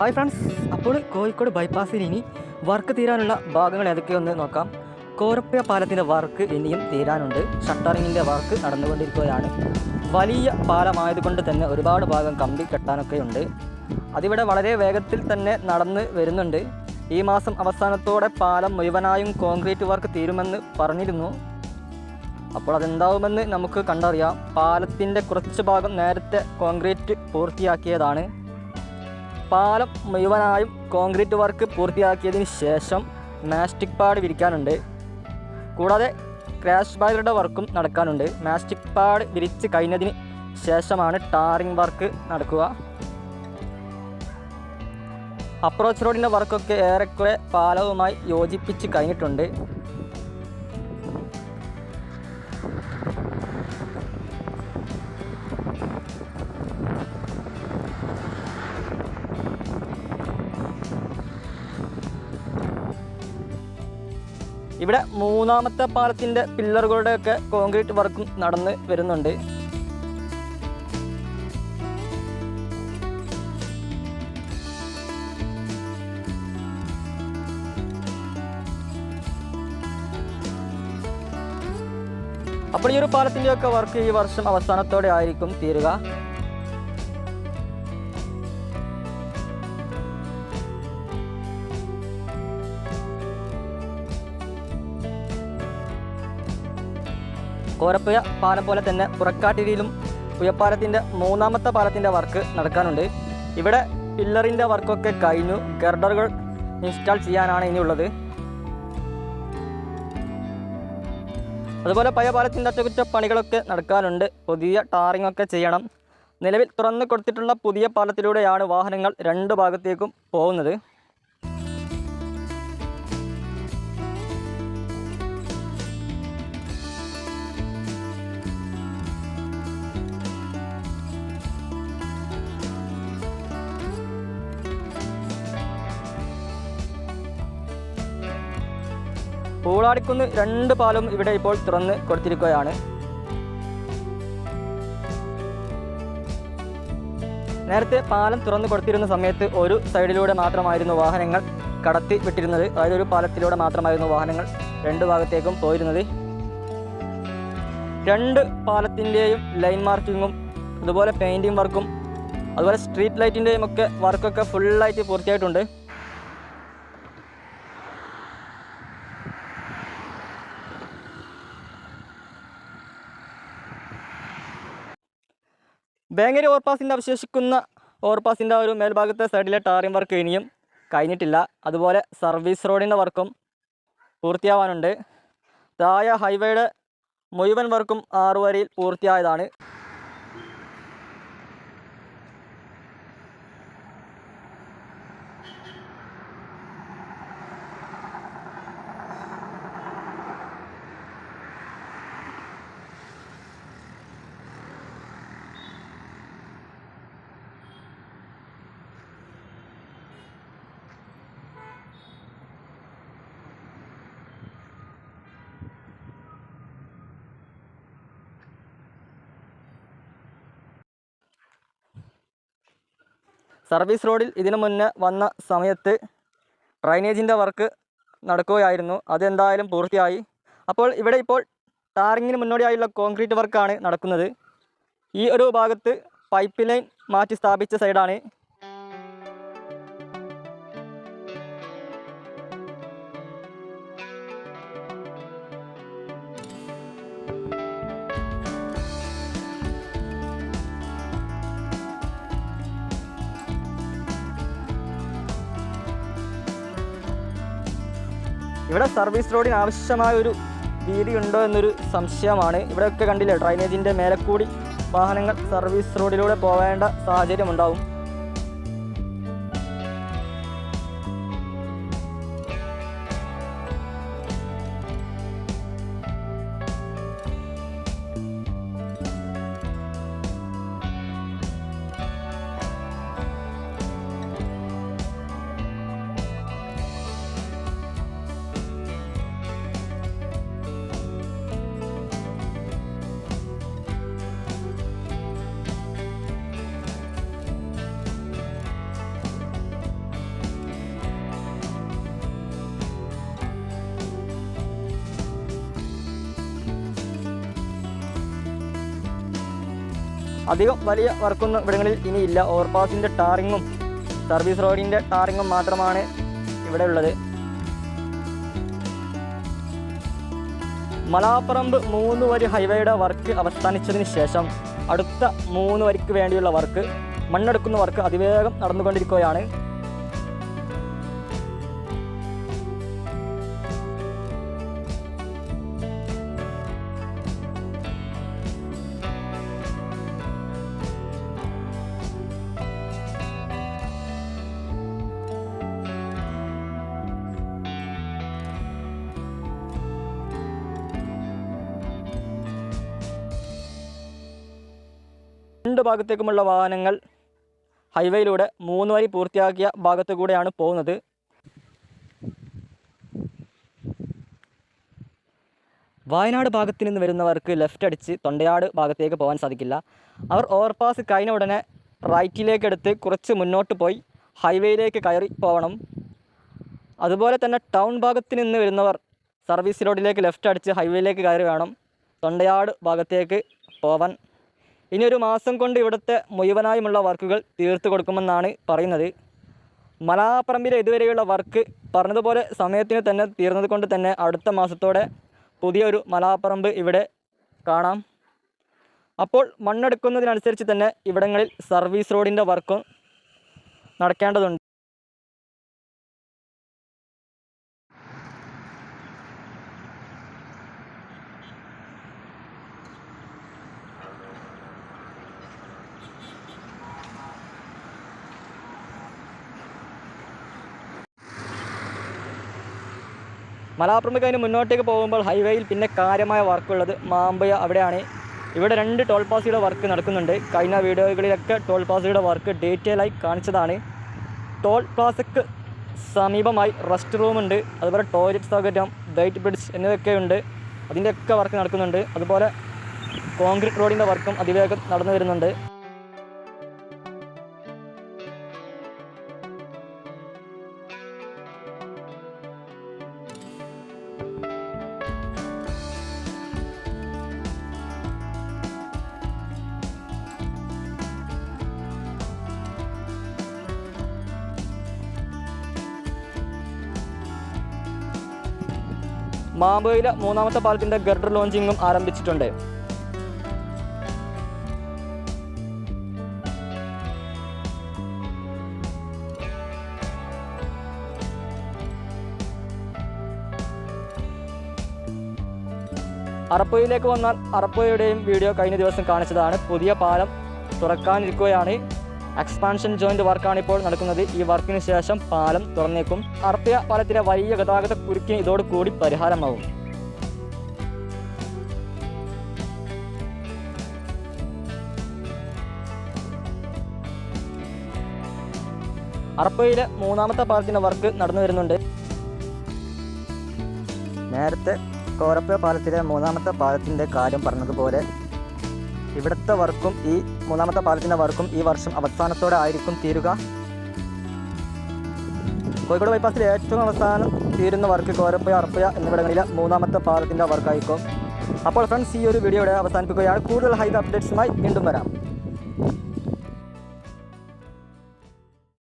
Hi friends അപ്പോൾ കോഴിക്കോട് ബൈപ്പാസിൽ ഇനി work തീരാനുള്ള ഭാഗങ്ങൾ ഏതൊക്കെയൊന്ന് നോക്കാം. കോരപ്പ പാലത്തിന്റെ വർക്ക് ഇനിയും തീരാനുണ്ട്. ഷട്ടറിങ്ങിന്റെ വർക്ക് നടന്നുകൊണ്ടിരിക്കുകയാണ്. വലിയ പാലമായതുകൊണ്ട് തന്നെ ഒരുപാട് ഭാഗം കമ്പി കെട്ടാനൊക്കെ ഉണ്ട് അതിവിടെ വളരെ വേഗത്തിൽ തന്നെ നടന്ന് വരുന്നുണ്ട്. ഈ മാസം അവസാനത്തോടെ പാലം മുഴുവനായും കോൺക്രീറ്റ് വർക്ക് തീരുമെന്ന് പറഞ്ഞിരുന്നു. അപ്പോൾ അതെന്താവുമെന്ന് നമുക്ക് കണ്ടറിയാം. പാലത്തിന്റെ കുറച്ച് ഭാഗം നേരത്തെ കോൺക്രീറ്റ് പൂർത്തിയാക്കിയതാണ്. പാലം മുഴുവനായും കോൺക്രീറ്റ് വർക്ക് പൂർത്തിയാക്കിയതിന് ശേഷം മാസ്റ്റിക് പാഡ് വിരിക്കാനുണ്ട്. കൂടാതെ ക്രാഷ് ബാഗറുടെ വർക്കും നടക്കാനുണ്ട്. മാസ്റ്റിക് പാഡ് വിരിച്ച് കഴിഞ്ഞതിന് ശേഷമാണ് ടാറിംഗ് വർക്ക് നടക്കുക. അപ്രോച്ച് റോഡിന്റെ വർക്കൊക്കെ ഏറെക്കുറെ പാലവുമായി യോജിപ്പിച്ച് കഴിഞ്ഞിട്ടുണ്ട്. ഇവിടെ മൂന്നാമത്തെ പാലത്തിന്റെ പില്ലറുകളുടെയൊക്കെ കോൺക്രീറ്റ് വർക്കും നടന്ന് വരുന്നുണ്ട്. അപ്പോൾ ഈ ഒരു പാലത്തിന്റെയൊക്കെ വർക്ക് ഈ വർഷം അവസാനത്തോടെ ആയിരിക്കും തീരുക. കോരപ്പുഴ പാലം പോലെ തന്നെ പുറക്കാട്ടിരിയിലും പുഴപ്പാലത്തിന്റെ മൂന്നാമത്തെ പാലത്തിന്റെ വർക്ക് നടക്കാനുണ്ട്. ഇവിടെ പില്ലറിന്റെ വർക്കൊക്കെ കഴിഞ്ഞു. ഗർഡറുകൾ ഇൻസ്റ്റാൾ ചെയ്യാനാണ് ഇനിയുള്ളത് അതുപോലെ പഴയ പാലത്തിന്റെ അറ്റകുറ്റപ്പണികളൊക്കെ നടക്കാനുണ്ട്. പുതിയ ടാറിംഗ് ഒക്കെ ചെയ്യണം. നിലവിൽ തുറന്നു കൊടുത്തിട്ടുള്ള പുതിയ പാലത്തിലൂടെയാണ് വാഹനങ്ങൾ രണ്ട് ഭാഗത്തേക്കും പോകുന്നത്. പൂളാടിക്കുന്ന് രണ്ട് പാലും ഇവിടെ ഇപ്പോൾ തുറന്ന് കൊടുത്തിരിക്കുകയാണ്. നേരത്തെ പാലം തുറന്നു കൊടുത്തിരുന്ന സമയത്ത് ഒരു സൈഡിലൂടെ മാത്രമായിരുന്നു വാഹനങ്ങൾ കടത്തി വിട്ടിരുന്നത്. അതായത് ഒരു പാലത്തിലൂടെ മാത്രമായിരുന്നു വാഹനങ്ങൾ രണ്ട് ഭാഗത്തേക്കും പോയിരുന്നത്. രണ്ട് പാലത്തിന്റെയും ലൈൻ മാർക്കിങ്ങും അതുപോലെ പെയിന്റിങ് വർക്കും അതുപോലെ സ്ട്രീറ്റ് ലൈറ്റിന്റെയും ഒക്കെ വർക്കൊക്കെ ഫുള്ളായിട്ട് പൂർത്തിയായിട്ടുണ്ട്. ബാങ്കേരി ഓവർപാസിന്റെ അവശേഷിക്കുന്ന ഓവർപാസിന്റെ ഒരു മേൽഭാഗത്തെ സൈഡിലെ ടാറിംഗ് വർക്ക് ഇനിയും കഴിഞ്ഞിട്ടില്ല. അതുപോലെ സർവീസ് റോഡിന്റെ വർക്കും പൂർത്തിയാവാനുണ്ട്. താഴെ ഹൈവേയുടെ മുഴുവൻ വർക്കും ആറുവരിയിൽ പൂർത്തിയായതാണ്. സർവീസ് റോഡിൽ ഇതിനു മുന്നേ വന്ന സമയത്ത് ഡ്രൈനേജിന്റെ വർക്ക് നടക്കുകയായിരുന്നു. അതെന്തായാലും പൂർത്തിയായി. അപ്പോൾ ഇവിടെ ഇപ്പോൾ ടാറിങ്ങിന് മുന്നോടിയായുള്ള കോൺക്രീറ്റ് വർക്കാണ് നടക്കുന്നത്. ഈ ഒരു ഭാഗത്ത് പൈപ്പ് ലൈൻ മാറ്റി സ്ഥാപിച്ച സൈഡാണ് ഇവിടെ സർവീസ് റോഡിന് ആവശ്യമായ ഒരു വീതി ഉണ്ടോ എന്നൊരു സംശയമാണ്. ഇവിടെയൊക്കെ കണ്ടില്ലേ ഡ്രൈനേജിന്റെ മേലെ കൂടി വാഹനങ്ങൾ സർവീസ് റോഡിലൂടെ പോവേണ്ട സാഹചര്യം ഉണ്ടാവും. അധികം വലിയ വർക്കൊന്നും ഇവിടങ്ങളിൽ ഇനിയില്ല. ഓവർപാസിന്റെ ടാറിങ്ങും സർവീസ് റോഡിന്റെ ടാറിങ്ങും മാത്രമാണ് ഇവിടെ ഉള്ളത് മലാപ്പറമ്പ് മൂന്ന് വരി ഹൈവേയുടെ വർക്ക് അവസാനിച്ചതിന് ശേഷം അടുത്ത മൂന്ന് വരിക്ക് വേണ്ടിയുള്ള വർക്ക് മണ്ണെടുക്കുന്ന വർക്ക് അതിവേഗം നടന്നുകൊണ്ടിരിക്കുകയാണ്. രണ്ട് ഭാഗത്തേക്കുമുള്ള വാഹനങ്ങൾ ഹൈവേയിലൂടെ മൂന്ന് വരി പൂർത്തിയാക്കിയ ഭാഗത്തു കൂടെയാണ് പോകുന്നത്. വയനാട് ഭാഗത്തു നിന്ന് വരുന്നവർക്ക് ലെഫ്റ്റ് അടിച്ച് തൊണ്ടയാട് ഭാഗത്തേക്ക് പോകാൻ സാധിക്കില്ല. അവർ ഓവർപാസ് കഴിഞ്ഞ ഉടനെ റൈറ്റിലേക്കെടുത്ത് കുറച്ച് മുന്നോട്ട് പോയി ഹൈവേയിലേക്ക് കയറി പോകണം അതുപോലെ തന്നെ ടൗൺ ഭാഗത്തു നിന്ന് വരുന്നവർ സർവീസ് റോഡിലേക്ക് ലെഫ്റ്റ് അടിച്ച് ഹൈവേയിലേക്ക് കയറി വേണം തൊണ്ടയാട് ഭാഗത്തേക്ക് പോവാൻ. ഇനി ഒരു മാസം കൊണ്ട് ഇവിടുത്തെ മുഴുവനായുമുള്ള വർക്കുകൾ തീർത്തു കൊടുക്കുമെന്നാണ് പറയുന്നത്. മലാപ്പറമ്പിലെ ഇതുവരെയുള്ള വർക്ക് പറഞ്ഞതുപോലെ സമയത്തിന് തന്നെ തീർന്നത് കൊണ്ട് തന്നെ അടുത്ത മാസത്തോടെ പുതിയൊരു മലാപ്പറമ്പ് ഇവിടെ കാണാം. അപ്പോൾ മണ്ണെടുക്കുന്നതിനനുസരിച്ച് തന്നെ ഇവിടങ്ങളിൽ സർവീസ് റോഡിന്റെ വർക്കും നടക്കേണ്ടതുണ്ട്. മലാപ്പുറം അതിന് മുന്നോട്ടേക്ക് പോകുമ്പോൾ ഹൈവേയിൽ പിന്നെ കാര്യമായ വർക്കുള്ളത് മാമ്പയ അവിടെയാണ്. ഇവിടെ രണ്ട് ടോൾ പാസിയുടെ വർക്ക് നടക്കുന്നുണ്ട്. കഴിഞ്ഞ വീഡിയോകളിലൊക്കെ ടോൾ പാസിയുടെ വർക്ക് ഡീറ്റെയിൽ ആയി കാണിച്ചതാണ്. ടോൾ പ്ലാസയ്ക്ക് സമീപമായി റെസ്റ്റ് റൂമുണ്ട് അതുപോലെ ടോയ്ലറ്റ് സൗകര്യം ലൈറ്റ് ബ്രിഡ്ജ് എന്നിവയൊക്കെ ഉണ്ട്. അതിന്റെയൊക്കെ വർക്ക് നടക്കുന്നുണ്ട്. അതുപോലെ കോൺക്രീറ്റ് റോഡിന്റെ വർക്കും അതിവേഗം നടന്നു വരുന്നുണ്ട്. മാമ്പയിലെ മൂന്നാമത്തെ പാലത്തിന്റെ ഗർഡർ ലോഞ്ചിങ്ങും ആരംഭിച്ചിട്ടുണ്ട്. അറപ്പുഴയിലേക്ക് വന്നാൽ അറപ്പുഴയുടെയും വീഡിയോ കഴിഞ്ഞ ദിവസം കാണിച്ചതാണ്. പുതിയ പാലം തുറക്കാനിരിക്കുകയാണ്. എക്സ്പാൻഷൻ ജോയിന്റ് വർക്കാണ് ഇപ്പോൾ നടക്കുന്നത്. ഈ വർക്കിന് ശേഷം പാലം തുറന്നേക്കും. അർപ്പിയ പാലത്തിലെ വലിയ ഗതാഗത കുരുക്കിന് ഇതോടുകൂടി പരിഹാരമാവും. അർപ്പയിലെ മൂന്നാമത്തെ പാലത്തിന്റെ വർക്ക് നടന്നു വരുന്നുണ്ട്. നേരത്തെ കോരപ്പ പാലത്തിലെ മൂന്നാമത്തെ പാലത്തിന്റെ കാര്യം പറഞ്ഞതുപോലെ ഇവിടുത്തെ വർക്കും ഈ മൂന്നാമത്തെ പാലത്തിന്റെ വർക്കും ഈ വർഷം അവസാനത്തോടെ ആയിരിക്കും തീരുക. കോഴിക്കോട് ബൈപ്പാസിൽ ഏറ്റവും അവസാനം തീരുന്ന വർക്ക് കോരപ്പയ അറപ്പയ എന്നിവിടങ്ങളിലെ മൂന്നാമത്തെ പാലത്തിന്റെ വർക്കായിരിക്കും. അപ്പോൾ ഫ്രണ്ട്സ് ഈ ഒരു വീഡിയോയുടെ അവസാനിപ്പിക്കുകയാണ്. കൂടുതൽ ഹൈവേ അപ്ഡേറ്റ്സുമായി വീണ്ടും വരാം.